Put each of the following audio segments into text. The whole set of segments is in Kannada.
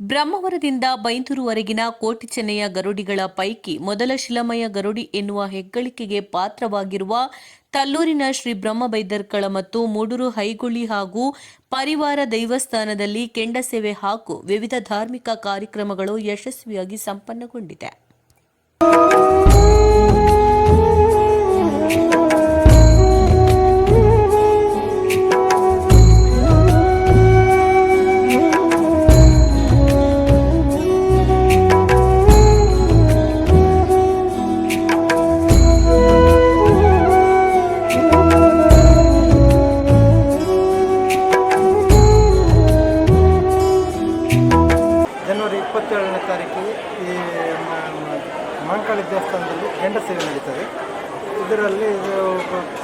ಬ್ರಹ್ಮವರದಿಂದ ಬೈಂದೂರುವರೆಗಿನ ಕೋಟಿ ಚೆನ್ನಯ್ಯ ಗರುಡಿಗಳ ಪೈಕಿ ಮೊದಲ ಶಿಲಮಯ ಗರುಡಿ ಎನ್ನುವ ಹೆಗ್ಗಳಿಕೆಗೆ ಪಾತ್ರವಾಗಿರುವ ತಲ್ಲೂರಿನ ಶ್ರೀ ಬ್ರಹ್ಮ ಬೈದರ್ಕಳ ಮತ್ತು ಮೂಡೂರು ಹೈಗುಳಿ ಹಾಗೂ ಪರಿವಾರ ದೈವಸ್ಥಾನದಲ್ಲಿ ಕೆಂಡ ಸೇವೆ ಹಾಗೂ ವಿವಿಧ ಧಾರ್ಮಿಕ ಕಾರ್ಯಕ್ರಮಗಳು ಯಶಸ್ವಿಯಾಗಿ ಸಂಪನ್ನಗೊಂಡಿದೆ. ಮಹಾಕಾಳಿ ದೇವಸ್ಥಾನದಲ್ಲಿ ಕೆಂಡ ಸೇವೆ ನಡೀತದೆ. ಇದರಲ್ಲಿ ಇದು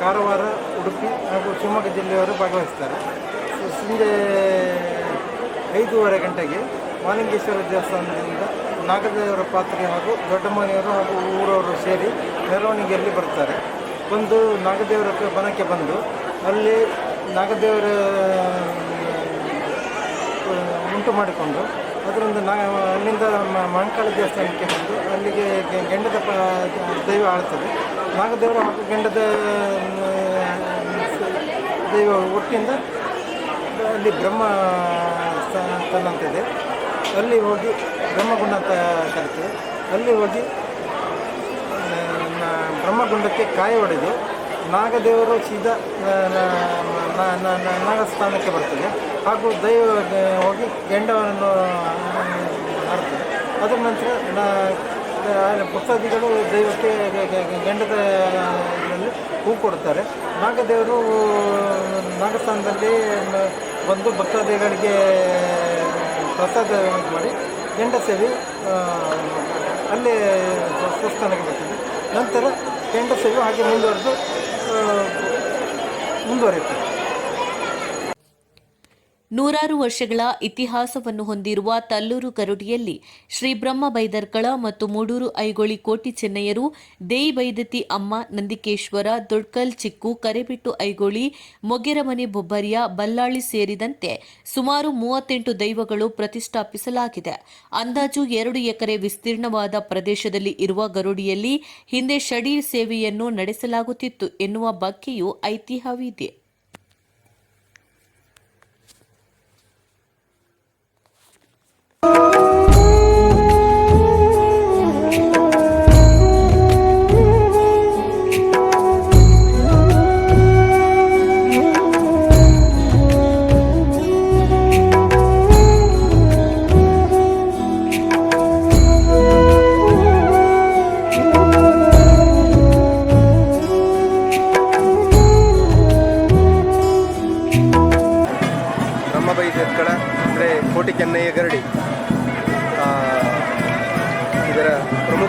ಕಾರವಾರ, ಉಡುಪಿ ಹಾಗೂ ಶಿವಮೊಗ್ಗ ಜಿಲ್ಲೆಯವರು ಭಾಗವಹಿಸ್ತಾರೆ. ಸಂಜೆ ಐದೂವರೆ ಗಂಟೆಗೆ ಮಾಲಿಂಗೇಶ್ವರ ದೇವಸ್ಥಾನದಿಂದ ನಾಗದೇವರ ಪಾತ್ರೆ ಹಾಗೂ ದೊಡ್ಡಮ್ಮನೆಯವರು ಹಾಗೂ ಊರವರು ಸೇರಿ ಮೆರವಣಿಗೆಯಲ್ಲಿ ಬರ್ತಾರೆ ಬಂದು ನಾಗದೇವರ ಬನಕ್ಕೆ ಬಂದು ಅಲ್ಲಿ ನಾಗದೇವರ ಉಂಟು ಮಾಡಿಕೊಂಡು ಅದರಿಂದ ನಾ ಅಲ್ಲಿಂದ ಮ- ಮಹಾಕಾಳಿ ದೇವಸ್ಥಾನಕ್ಕೆ ಬಂದು ಅಲ್ಲಿಗೆ ಗೆಂಡದ ಪ ದೈವ ಆಳ್ತದೆ ನಾಗದೇವರು ಹಾಗೂ ಗೆಂಡದ ದೈವ ಒಟ್ಟಿಂದ ಅಲ್ಲಿ ಬ್ರಹ್ಮ ಸ್ಥಾನ ಅಂತಿದೆ ಅಲ್ಲಿ ಹೋಗಿ ಬ್ರಹ್ಮಗುಂಡ ಅಂತ ಕರಿತೇವೆ ಅಲ್ಲಿ ಹೋಗಿ ಬ್ರಹ್ಮಗುಂಡಕ್ಕೆ ಕಾಯಿ ಹೊಡೆದು ನಾಗದೇವರು ಸೀದಾ ನಾಗಸ್ಥಾನಕ್ಕೆ ಬರ್ತದೆ. ಹಾಗೂ ದೈವ ಹೋಗಿ ಗೆಂಡವನ್ನು ಮಾಡ್ತದೆ. ಅದರ ನಂತರ ಭಕ್ತಾದಿಗಳು ದೈವಕ್ಕೆ ಗಂಡದ ಹೂ ಕೊಡ್ತಾರೆ ನಾಗದೇವರು, ನಾಗಸ್ಥಾನದಲ್ಲಿ ಬಂದು ಭಕ್ತಾದಿಗಳಿಗೆ ಪ್ರಸಾದ ಮಾಡಿ ಗಂಡ ಸೇರಿ ಅಲ್ಲೇ ಸ್ವಸ್ಥಾನಕ್ಕೆ ಬರ್ತದೆ. ನಂತರ ಕೆಂಡ ಸೇವೆ ಹಾಗೆ ಮುಂದುವರೆದು ಮುಂದುವರೆಯುತ್ತೆ. ನೂರಾರು ವರ್ಷಗಳ ಇತಿಹಾಸವನ್ನು ಹೊಂದಿರುವ ತಲ್ಲೂರು ಗರುಡಿಯಲ್ಲಿ ಶ್ರೀ ಬ್ರಹ್ಮ ಬೈದರ್ಕಳ ಮತ್ತು ಮೂಡೂರು ಐಗೋಳಿ ಕೋಟಿ ಚೆನ್ನಯ್ಯರು ದೇಯಿ ಬೈದತಿ ಅಮ್ಮ ನಂದಿಕೇಶ್ವರ, ದೊಡ್ಕಲ್ ಚಿಕ್ಕು, ಕರೆಬಿಟ್ಟು ಐಗೋಳಿ ಮೊಗೆರಮನೆ ಬೊಬ್ಬರಿಯ ಬಲ್ಲಾಳಿ ಸೇರಿದಂತೆ ಸುಮಾರು ಮೂವತ್ತೆಂಟು ದೈವಗಳು ಪ್ರತಿಷ್ಠಾಪಿಸಲಾಗಿದೆ. ಅಂದಾಜು ಎರಡು ಎಕರೆ ವಿಸ್ತೀರ್ಣವಾದ ಪ್ರದೇಶದಲ್ಲಿ ಇರುವ ಗರುಡಿಯಲ್ಲಿ ಹಿಂದೆ ಷಡೀರ್ ಸೇವೆಯನ್ನು ನಡೆಸಲಾಗುತ್ತಿತ್ತು ಎನ್ನುವ ಬಗ್ಗೆಯೂ ಐತಿಹ್ಯವಿದೆ you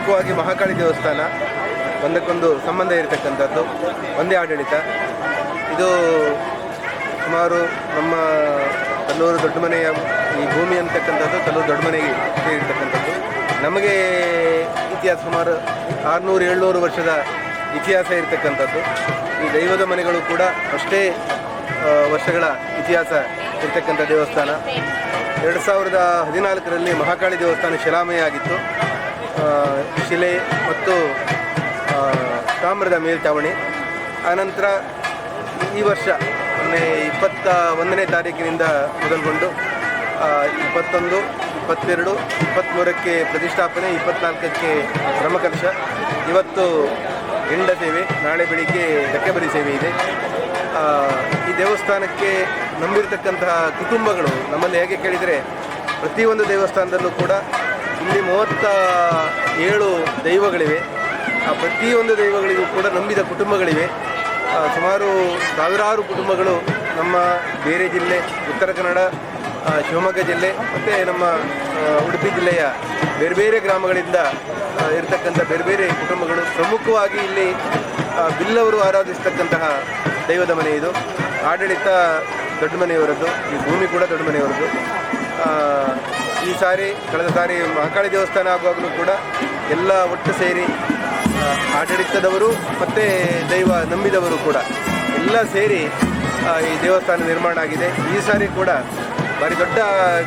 ಪ್ರಮುಖವಾಗಿ ಮಹಾಕಾಳಿ ದೇವಸ್ಥಾನ, ಒಂದಕ್ಕೊಂದು ಸಂಬಂಧ ಇರತಕ್ಕಂಥದ್ದು, ಒಂದೇ ಆಡಳಿತ. ಇದು ಸುಮಾರು ನಮ್ಮ ಕಲ್ಲೂರು ದೊಡ್ಡ ಮನೆಯ ಈ ಭೂಮಿ ಅಂತಕ್ಕಂಥದ್ದು ಕಲ್ಲೂರು ದೊಡ್ಡ ಮನೆಗೆ ಸೇರಿರ್ತಕ್ಕಂಥದ್ದು ನಮಗೆ ಇತಿಹಾಸ ಸುಮಾರು ಆರುನೂರು, ಏಳ್ನೂರು ವರ್ಷದ ಇತಿಹಾಸ ಇರತಕ್ಕಂಥದ್ದು. ಈ ದೈವದ ಮನೆಗಳು ಕೂಡ ಅಷ್ಟೇ ವರ್ಷಗಳ ಇತಿಹಾಸ ಇರ್ತಕ್ಕಂಥ ದೇವಸ್ಥಾನ. ಎರಡು ಸಾವಿರದ ಹದಿನಾಲ್ಕರಲ್ಲಿ ಮಹಾಕಾಳಿ ದೇವಸ್ಥಾನ ಶಿಲಾಮಯ ಆಗಿತ್ತು. ಶಿಲೆ ಮತ್ತು ತಾಮ್ರದ ಮೇಲ್ಚಾವಣಿ. ಆನಂತರ ಈ ವರ್ಷ ಮೇ ಇಪ್ಪತ್ತ ಒಂದನೇ ತಾರೀಕಿನಿಂದ ಮೊದಲುಗೊಂಡು ಇಪ್ಪತ್ತೊಂದು, ಇಪ್ಪತ್ತೆರಡು ಇಪ್ಪತ್ತ್ಮೂರಕ್ಕೆ ಪ್ರತಿಷ್ಠಾಪನೆ, ಇಪ್ಪತ್ನಾಲ್ಕಕ್ಕೆ ಬ್ರಹ್ಮಕಲಶ. ಇವತ್ತು ಗಿಂಡ ಸೇವೆ, ನಾಳೆ ಬೆಳಿಗ್ಗೆ ಲೆಕ್ಕಬರಿ ಸೇವೆ ಇದೆ. ಈ ದೇವಸ್ಥಾನಕ್ಕೆ ನಂಬಿರತಕ್ಕಂತಹ ಕುಟುಂಬಗಳು ನಮ್ಮಲ್ಲಿ ಹೇಗೆ ಕೇಳಿದರೆ ಪ್ರತಿಯೊಂದು ದೇವಸ್ಥಾನದಲ್ಲೂ ಕೂಡ ಇಲ್ಲಿ ಮೂವತ್ತ ಏಳು ದೈವಗಳಿವೆ. ಆ ಪ್ರತಿಯೊಂದು ದೈವಗಳಿಗೂ ಕೂಡ ನಂಬಿದ ಕುಟುಂಬಗಳಿವೆ. ಸುಮಾರು ಸಾವಿರಾರು ಕುಟುಂಬಗಳು ನಮ್ಮ ಬೇರೆ ಜಿಲ್ಲೆ, ಉತ್ತರ ಕನ್ನಡ ಶಿವಮೊಗ್ಗ ಜಿಲ್ಲೆ, ಮತ್ತು ನಮ್ಮ ಉಡುಪಿ ಜಿಲ್ಲೆಯ ಬೇರೆ ಬೇರೆ ಗ್ರಾಮಗಳಿಂದ ಇರತಕ್ಕಂಥ ಬೇರೆ ಬೇರೆ ಕುಟುಂಬಗಳು ಪ್ರಮುಖವಾಗಿ ಇಲ್ಲಿ ಬಿಲ್ಲವರು ಆರಾಧಿಸ್ತಕ್ಕಂತಹ ದೈವದ ಮನೆ ಇದು. ಆಡಳಿತ ದೊಡ್ಡ ಮನೆಯವರದ್ದು, ಈ ಭೂಮಿ ಕೂಡ ದೊಡ್ಡ ಮನೆಯವರದ್ದು. ಈ ಸಾರಿ ಕಳೆದ ಸಾರಿ ಮಹಾಕಾಳಿ ದೇವಸ್ಥಾನ ಆಗುವಾಗಲೂ ಕೂಡ ಎಲ್ಲ ಒಟ್ಟು ಸೇರಿ ಆಡಳಿತದವರು ಮತ್ತು ದೈವ ನಂಬಿದವರು ಕೂಡ ಎಲ್ಲ ಸೇರಿ ಈ ದೇವಸ್ಥಾನ ನಿರ್ಮಾಣ ಆಗಿದೆ. ಈ ಸಾರಿ ಕೂಡ ಭಾರಿ ದೊಡ್ಡ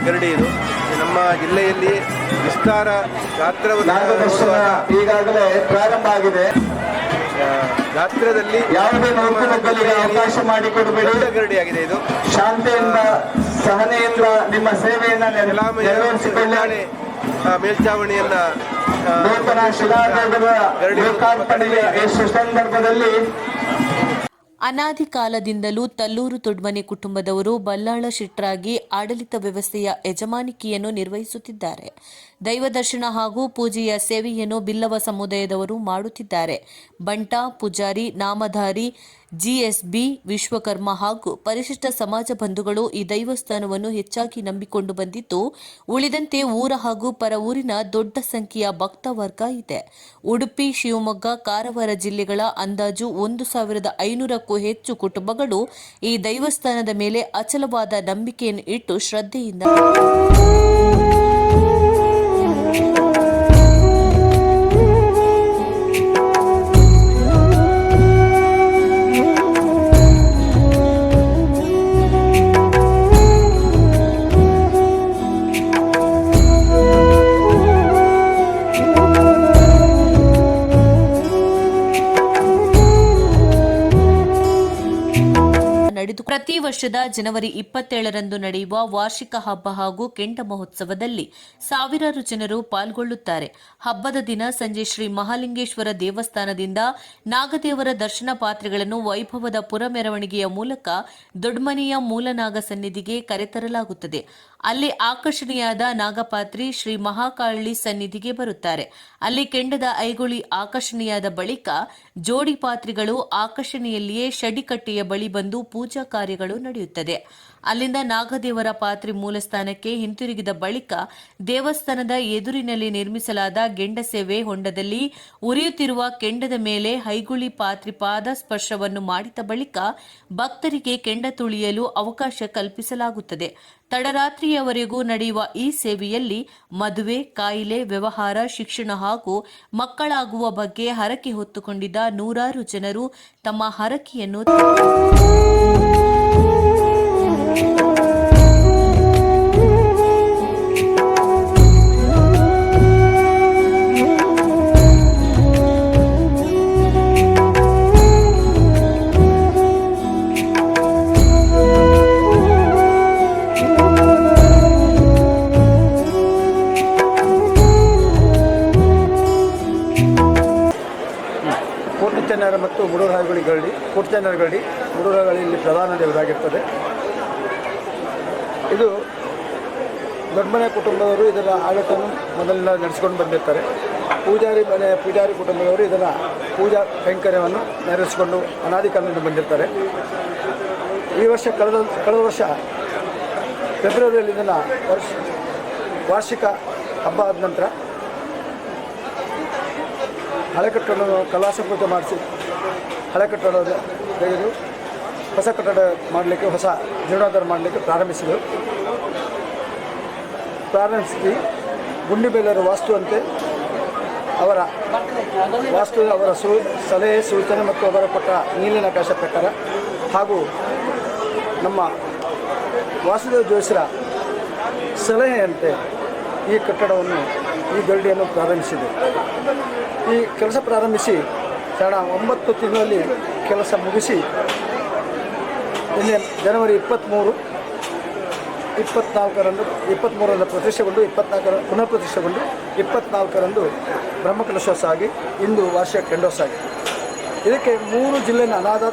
ಗರಡಿ ಇದು. ನಮ್ಮ ಜಿಲ್ಲೆಯಲ್ಲಿ ವಿಸ್ತಾರ ಗಾತ್ರವನ್ನು ಈಗಾಗಲೇ ಪ್ರಾರಂಭ ಆಗಿದೆ. ಗಾತ್ರದಲ್ಲಿ ಯಾವುದೇ ಅವಕಾಶ ಮಾಡಿಕೊಡಬೇಡಿ. ದೊಡ್ಡ ಗರಡಿಯಾಗಿದೆ ಇದು. ಶಾಂತಿಯಿಂದ ಸಹನೆಯಿಂದ ನಿಮ್ಮ ಸೇವೆಯನ್ನ ನೆರವೇರಿಸಿಕೊಳ್ಳಿ ಮೇಲ್ಚಾವಣಿಯನ್ನ ನೂತನ ಈ ಸುಸಂದರ್ಭದಲ್ಲಿ ಅನಾದಿ ಕಾಲದಿಂದಲೂ ತಲ್ಲೂರು ತೊಡ್ಮನೆ ಕುಟುಂಬದವರು ಬಲ್ಲಾಳ ಶಿಟ್ರಾಗಿ ಆಡಳಿತ ವ್ಯವಸ್ಥೆಯ ಯಜಮಾನಿಕೆಯನ್ನು ನಿರ್ವಹಿಸುತ್ತಿದ್ದಾರೆ. ದೈವ ದರ್ಶನ ಹಾಗೂ ಪೂಜೆಯ ಸೇವೆಯನ್ನು ಬಿಲ್ಲವ ಸಮುದಾಯದವರು ಮಾಡುತ್ತಿದ್ದಾರೆ. ಬಂಟ ಪೂಜಾರಿ ನಾಮಧಾರಿ ಜಿಎಸ್ಬಿ, ವಿಶ್ವಕರ್ಮ ಹಾಗೂ ಪರಿಶಿಷ್ಟ ಸಮಾಜ ಬಂಧುಗಳು ಈ ದೈವಸ್ಥಾನವನ್ನು ಹೆಚ್ಚಾಗಿ ನಂಬಿಕೊಂಡು ಬಂದಿದ್ದು, ಉಳಿದಂತೆ ಊರ ಹಾಗೂ ಪರ ಊರಿನ ದೊಡ್ಡ ಸಂಖ್ಯೆಯ ಭಕ್ತ ವರ್ಗ ಇದೆ. ಉಡುಪಿ, ಶಿವಮೊಗ್ಗ, ಕಾರವಾರ ಜಿಲ್ಲೆಗಳ ಅಂದಾಜು ಒಂದು ಸಾವಿರದ ಐನೂರಕ್ಕೂ ಹೆಚ್ಚು ಕುಟುಂಬಗಳು ಈ ದೈವಸ್ಥಾನದ ಮೇಲೆ ಅಚಲವಾದ ನಂಬಿಕೆಯನ್ನು ಇಟ್ಟು ಶ್ರದ್ಧೆಯಿಂದ ವರ್ಷದ ಜನವರಿ ಇಪ್ಪತ್ತೇಳರಂದು ನಡೆಯುವ ವಾರ್ಷಿಕ ಹಬ್ಬ ಹಾಗೂ ಕೆಂಡ ಮಹೋತ್ಸವದಲ್ಲಿ ಸಾವಿರಾರು ಜನರು ಪಾಲ್ಗೊಳ್ಳುತ್ತಾರೆ. ಹಬ್ಬದ ದಿನ ಸಂಜೆ ಶ್ರೀ ಮಹಾಲಿಂಗೇಶ್ವರ ದೇವಸ್ಥಾನದಿಂದ ನಾಗದೇವರ ದರ್ಶನ ಪಾತ್ರೆಗಳನ್ನು ವೈಭವದ ಪುರ ಮೆರವಣಿಗೆಯ ಮೂಲಕ ದೊಡ್ಮನೆಯ ಮೂಲನಾಗ ಸನ್ನಿಧಿಗೆ ಕರೆತರಲಾಗುತ್ತದೆ. ಅಲ್ಲಿ ಆಕರ್ಷಣೀಯಾದ ನಾಗಪಾತ್ರಿ ಶ್ರೀ ಮಹಾಕಾಳಿ ಸನ್ನಿಧಿಗೆ ಬರುತ್ತಾರೆ. ಅಲ್ಲಿ ಕೆಂಡದ ಐಗುಳಿ ಆಕರ್ಷಣೀಯಾದ ಬಳಿಕ ಜೋಡಿ ಪಾತ್ರಿಗಳು ಆಕರ್ಷಣೆಯಲ್ಲಿಯೇ ಶಡಿಕಟ್ಟೆಯ ಬಳಿ ಬಂದು ಪೂಜಾ ಕಾರ್ಯಗಳು ನಡೆಯುತ್ತದೆ. ಅಲ್ಲಿಂದ ನಾಗದೇವರ ಪಾತ್ರಿ ಮೂಲಸ್ಥಾನಕ್ಕೆ ಹಿಂತಿರುಗಿದ ಬಳಿಕ ದೇವಸ್ಥಾನದ ಎದುರಿನಲ್ಲಿ ನಿರ್ಮಿಸಲಾದ ಗೆಂಡ ಸೇವೆ ಹೊಂಡದಲ್ಲಿ ಉರಿಯುತ್ತಿರುವ ಕೆಂಡದ ಮೇಲೆ ಹೈಗುಳಿ ಪಾತ್ರಿ ಪಾದ ಸ್ಪರ್ಶವನ್ನು ಮಾಡಿದ ಬಳಿಕ ಭಕ್ತರಿಗೆ ಕೆಂಡ ತುಳಿಯಲು ಅವಕಾಶ ಕಲ್ಪಿಸಲಾಗುತ್ತದೆ. ತಡರಾತ್ರಿಯವರೆಗೂ ನಡೆಯುವ ಈ ಸೇವೆಯಲ್ಲಿ ಮದುವೆ, ಕಾಯಿಲೆ, ವ್ಯವಹಾರ, ಶಿಕ್ಷಣ ಹಾಗೂ ಮಕ್ಕಳಾಗುವ ಬಗ್ಗೆ ಹರಕೆ ಹೊತ್ತುಕೊಂಡಿದ್ದ ನೂರಾರು ಜನರು ತಮ್ಮ ಹರಕೆಯನ್ನು ಮತ್ತು ಮುಡುರಾಯಗುಳಿ ಗರಡಿ ಕೋಟಿ ಚೆನ್ನರ ಗರಡಿ ಮುಡುರಾಗಳಿ ಇಲ್ಲಿ ಪ್ರಧಾನ ದೇವರಾಗಿರ್ತದೆ. ಇದು ದೊಡ್ಡಮನೆ ಕುಟುಂಬದವರು ಇದರ ಆಡಳಿತವನ್ನು ಮೊದಲಿನ ನಡೆಸ್ಕೊಂಡು ಬಂದಿರ್ತಾರೆ. ಪೂಜಾರಿ ಮನೆ, ಪೂಜಾರಿ ಕುಟುಂಬದವರು ಇದರ ಪೂಜಾ ಕೈಂಕರ್ಯವನ್ನು ನೆರವೇರಿಸಿಕೊಂಡು ಅನಾದಿ ಕಾಲದಿಂದ ಬಂದಿರ್ತಾರೆ. ಈ ವರ್ಷ ಕಳೆದ ಕಳೆದ ವರ್ಷ ಫೆಬ್ರವರಿಯಲ್ಲಿ ಇದನ್ನು ವರ್ಷ, ವಾರ್ಷಿಕ ಹಬ್ಬ ಆದ ನಂತರ ಹಳೆ ಕಟ್ಟಡವನ್ನು ಕಲಾಸ ಪೂಜೆ ಮಾಡಿಸಿ ಹಳೆ ಕಟ್ಟಡ ತೆಗೆದು ಹೊಸ ಕಟ್ಟಡ ಮಾಡಲಿಕ್ಕೆ, ಹೊಸ ಜೀರ್ಣೋದ್ಧಾರ ಮಾಡಲಿಕ್ಕೆ ಪ್ರಾರಂಭಿಸಿದರು. ಪ್ರಾರಂಭಿಸಿ ಗುಂಡಿಬೇಲರ ವಾಸ್ತುವಂತೆ ಅವರ ವಾಸ್ತು, ಅವರ ಸೂ, ಸಲಹೆ, ಸೂಚನೆ ಮತ್ತು ಅವರ ಕೊಟ್ಟ ನೀಲಿನಕಾಶ ಪ್ರಕಾರ ಹಾಗೂ ನಮ್ಮ ವಾಸುದೇವ ಜೋಯಿಸರ ಸಲಹೆಯಂತೆ ಈ ಕಟ್ಟಡವನ್ನು, ಈ ಗರಡಿಯನ್ನು ಪ್ರಾರಂಭಿಸಿದೆ. ಈ ಕೆಲಸ ಪ್ರಾರಂಭಿಸಿ ಕಾರಣ ಒಂಬತ್ತು ತಿಂಗಳಲ್ಲಿ ಕೆಲಸ ಮುಗಿಸಿ ನಿನ್ನೆ ಜನವರಿ ಇಪ್ಪತ್ತ್ಮೂರು ಇಪ್ಪತ್ನಾಲ್ಕರಂದು ಇಪ್ಪತ್ತ್ಮೂರರಂದು ಪ್ರತಿಷ್ಠೆಗೊಂಡು ಇಪ್ಪತ್ನಾಲ್ಕರ ಪುನಃ ಪ್ರತಿಷ್ಠೆಗೊಂಡು ಇಪ್ಪತ್ನಾಲ್ಕರಂದು ಬ್ರಹ್ಮಕಲಶೋತ್ಸವ ಆಗಿ, ಇಂದು ವಾರ್ಷಿಕ ಕೆಂಡೋಸ್ ಆಗಿದೆ ಇದಕ್ಕೆ ಮೂರು ಜಿಲ್ಲೆನ ಅನಾಥ,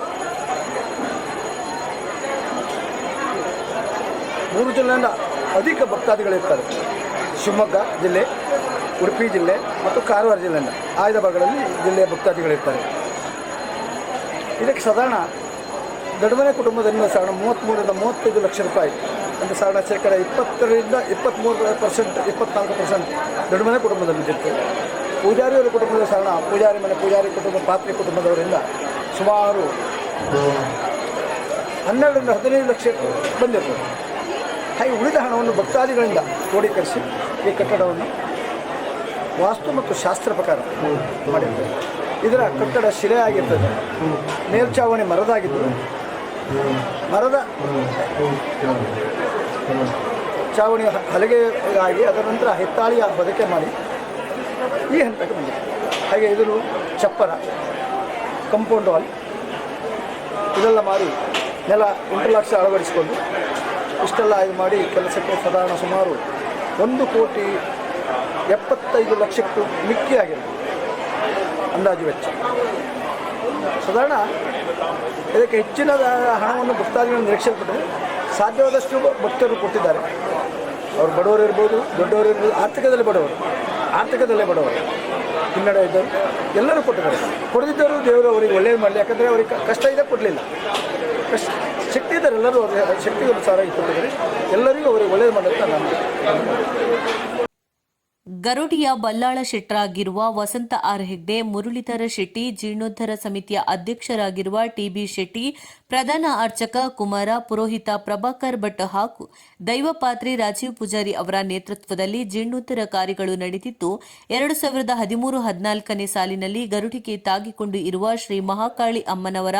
ಮೂರು ಜಿಲ್ಲೆಯಿಂದ ಅಧಿಕ ಭಕ್ತಾದಿಗಳಿರ್ತಾರೆ. ಶಿವಮೊಗ್ಗ ಜಿಲ್ಲೆ, ಉಡುಪಿ ಜಿಲ್ಲೆ ಮತ್ತು ಕಾರವಾರ ಜಿಲ್ಲೆಯಿಂದ ಆಯ್ದ ಭಾಗಗಳಲ್ಲಿ ಜಿಲ್ಲೆಯ ಭಕ್ತಾದಿಗಳಿರ್ತಾರೆ. ಇದಕ್ಕೆ ಸಾಧಾರಣ ದೊಡ್ಡಮನೆ ಕುಟುಂಬದಿಂದ ಸಾಧಾರಣ ಮೂವತ್ತ್ಮೂರರಿಂದ ಮೂವತ್ತೈದು ಲಕ್ಷ ರೂಪಾಯಿ ಅಂದರೆ ಸಾಧಾರಣ ಶೇಕಡ ಇಪ್ಪತ್ತರಿಂದ ಇಪ್ಪತ್ತ್ಮೂರು ಪರ್ಸೆಂಟ್ ಇಪ್ಪತ್ನಾಲ್ಕು ಪರ್ಸೆಂಟ್ ದೊಡ್ಡಮನೆ ಕುಟುಂಬದಲ್ಲಿ ಬಿದ್ದಿತ್ತು ಪೂಜಾರಿಯವರ ಕುಟುಂಬದ ಸಾಧಾರಣ ಪೂಜಾರಿ ಮನೆ, ಪೂಜಾರಿ ಕುಟುಂಬ, ಪಾತ್ರಿ ಕುಟುಂಬದವರಿಂದ ಸುಮಾರು ಹನ್ನೆರಡರಿಂದ ಹದಿನೈದು ಲಕ್ಷ ಬಂದಿರ್ತದೆ ಹಾಗೆ ಉಳಿದ ಹಣವನ್ನು ಭಕ್ತಾದಿಗಳಿಂದ ಕ್ರೋಢೀಕರಿಸಿ ಈ ಕಟ್ಟಡವನ್ನು ವಾಸ್ತು ಮತ್ತು ಶಾಸ್ತ್ರ ಪ್ರಕಾರ ಮಾಡಿರ್ತದೆ ಇದರ ಕಟ್ಟಡ ಶಿಲೆ ಆಗಿರ್ತದೆ. ಮೇಲ್ಚಾವಣಿ ಮರದಾಗಿದ್ದು. ಮರದ ಚಾವಣಿ ಹಲಗೆಗಾಗಿ ಅದರ ನಂತರ ಹೆತ್ತಾಳಿಯ ಬದುಕೆ ಮಾಡಿ ಈ ಹಂತಕ್ಕೆ ಬಂದಿದೆ. ಹಾಗೆ ಇದನ್ನು ಚಪ್ಪರ ಕಂಪೌಂಡ್ ವಾಲ್ ಇದೆಲ್ಲ ಮಾಡಿ ನೆಲ ಇಂಟರ್ಲಾಕ್ಸ್ ಅಳವಡಿಸಿಕೊಂಡು ಇಷ್ಟೆಲ್ಲ ಇದು ಮಾಡಿ ಕೆಲಸಕ್ಕೆ ಸಾಧಾರಣ ಸುಮಾರು ಒಂದು ಕೋಟಿ ಎಪ್ಪತ್ತೈದು ಲಕ್ಷಕ್ಕೂ ಮಿಕ್ಕಿಯಾಗಿದೆ ಅಂದಾಜು ವೆಚ್ಚ. ಸಾಧಾರಣ ಇದಕ್ಕೆ ಹೆಚ್ಚಿನ ಹಣವನ್ನು ಭಕ್ತಾದಿಗಳು ನಿರೀಕ್ಷಿಸಲ್ಪಟ್ಟರೆ ಸಾಧ್ಯವಾದಷ್ಟು ಭಕ್ತರು ಕೊಟ್ಟಿದ್ದಾರೆ. ಅವರು ಬಡವರು ಇರ್ಬೋದು, ದೊಡ್ಡವರು ಇರ್ಬೋದು, ಆರ್ಥಿಕದಲ್ಲಿ ಬಡವರು, ಆರ್ಥಿಕದಲ್ಲೇ ಬಡವರು. ಹಿನ್ನಡೆ ಇದ್ದವರು ಎಲ್ಲರೂ ಕೊಟ್ಟಿದ್ದಾರೆ. ಕೊಡದಿದ್ದವರು ದೇವರು ಅವರಿಗೆ ಒಳ್ಳೇದು ಮಾಡಲಿ. ಯಾಕಂದರೆ ಅವರಿಗೆ ಕಷ್ಟ ಇದೆ ಕೊಡಲಿಲ್ಲ. ಕಷ್ಟ ಶಕ್ತಿ ಇದ್ದಾರೆ ಎಲ್ಲರೂ ಅವರಿಗೆ ಶಕ್ತಿ ಅನುಸಾರ ಕೊಟ್ಟಿದ್ದಾರೆ. ಎಲ್ಲರಿಗೂ ಅವರಿಗೆ ಒಳ್ಳೇದು ಅಂತ ನಾನು ಗರುಡಿಯ ಬಲ್ಲಾಳ ಶೆಟ್ಟರಾಗಿರುವ ವಸಂತ ಆರ್ ಹೆಗ್ಡೆ, ಮುರಳೀಧರ ಶೆಟ್ಟಿ, ಜೀರ್ಣೋದ್ಧರ ಸಮಿತಿಯ ಅಧ್ಯಕ್ಷರಾಗಿರುವ ಟಿಬಿ ಶೆಟ್ಟಿ, ಪ್ರಧಾನ ಅರ್ಚಕ ಕುಮಾರ, ಪುರೋಹಿತ ಪ್ರಭಾಕರ್ ಭಟ್ ಹಾಗೂ ದೈವಪಾತ್ರಿ ರಾಜೀವ್ ಪೂಜಾರಿ ಅವರ ನೇತೃತ್ವದಲ್ಲಿ ಜೀರ್ಣೋದ್ಧರ ಕಾರ್ಯಗಳು ನಡೆದಿದ್ದು, ಎರಡು ಸಾವಿರದ ಹದಿಮೂರು ಹದಿನಾಲ್ಕನೇ ಸಾಲಿನಲ್ಲಿ ಗರುಡಿಗೆ ತಾಗಿಕೊಂಡು ಇರುವ ಶ್ರೀ ಮಹಾಕಾಳಿ ಅಮ್ಮನವರ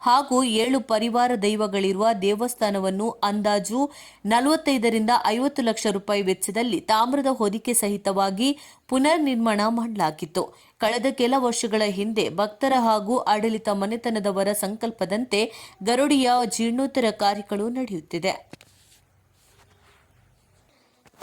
ಹಾಗೂ ಏಳು ಪರಿವಾರ ದೈವಗಳಿರುವ ದೇವಸ್ಥಾನವನ್ನು ಅಂದಾಜು ನಲವತ್ತೈದರಿಂದ ಐವತ್ತು ಲಕ್ಷ ರೂಪಾಯಿ ವೆಚ್ಚದಲ್ಲಿ ತಾಮ್ರದ ಹೊದಿಕೆ ಸಹಿತವಾಗಿ ಪುನರ್ ನಿರ್ಮಾಣ ಮಾಡಲಾಗಿತ್ತು. ಕಳೆದ ಕೆಲ ವರ್ಷಗಳ ಹಿಂದೆ ಭಕ್ತರ ಹಾಗೂ ಆಡಳಿತ ಮನೆತನದವರ ಸಂಕಲ್ಪದಂತೆ ಗರುಡಿಯ ಜೀರ್ಣೋತ್ತರ ಕಾರ್ಯಗಳು ನಡೆಯುತ್ತಿದೆ.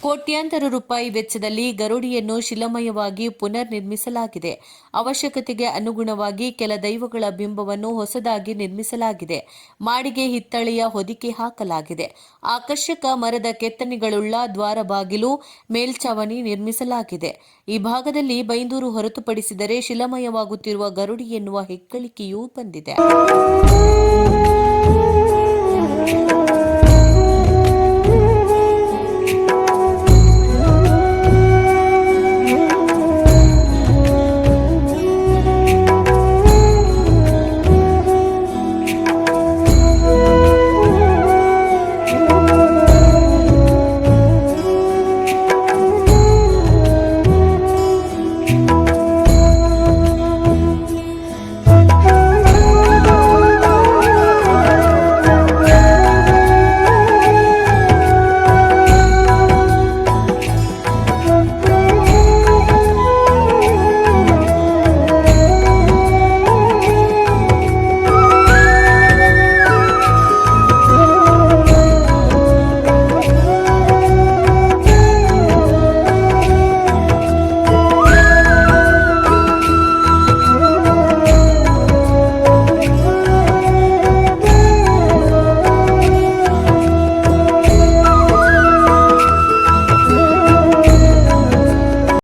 ಕೋಟ್ಯಾಂತರ ರೂಪಾಯಿ ವೆಚ್ಚದಲ್ಲಿ ಗರುಡಿಯನ್ನು ಶಿಲಮಯವಾಗಿ ಪುನರ್ ನಿರ್ಮಿಸಲಾಗಿದೆ ಅವಶ್ಯಕತೆಗೆ ಅನುಗುಣವಾಗಿ ಕೆಲ ದೈವಗಳ ಬಿಂಬವನ್ನು ಹೊಸದಾಗಿ ನಿರ್ಮಿಸಲಾಗಿದೆ. ಮಾಡಿಗೆ ಹಿತ್ತಳೆಯ ಹೊದಿಕೆ ಹಾಕಲಾಗಿದೆ. ಆಕರ್ಷಕ ಮರದ ಕೆತ್ತನೆಗಳುಳ್ಳ ದ್ವಾರ ಬಾಗಿಲು ಮೇಲ್ಛಾವಣಿ ನಿರ್ಮಿಸಲಾಗಿದೆ. ಈ ಭಾಗದಲ್ಲಿ ಬೈಂದೂರು ಹೊರತುಪಡಿಸಿದರೆ ಶಿಲಮಯವಾಗುತ್ತಿರುವ ಗರುಡಿ ಎನ್ನುವ ಹೆಗ್ಗಳಿಕೆಯೂ ಬಂದಿದೆ.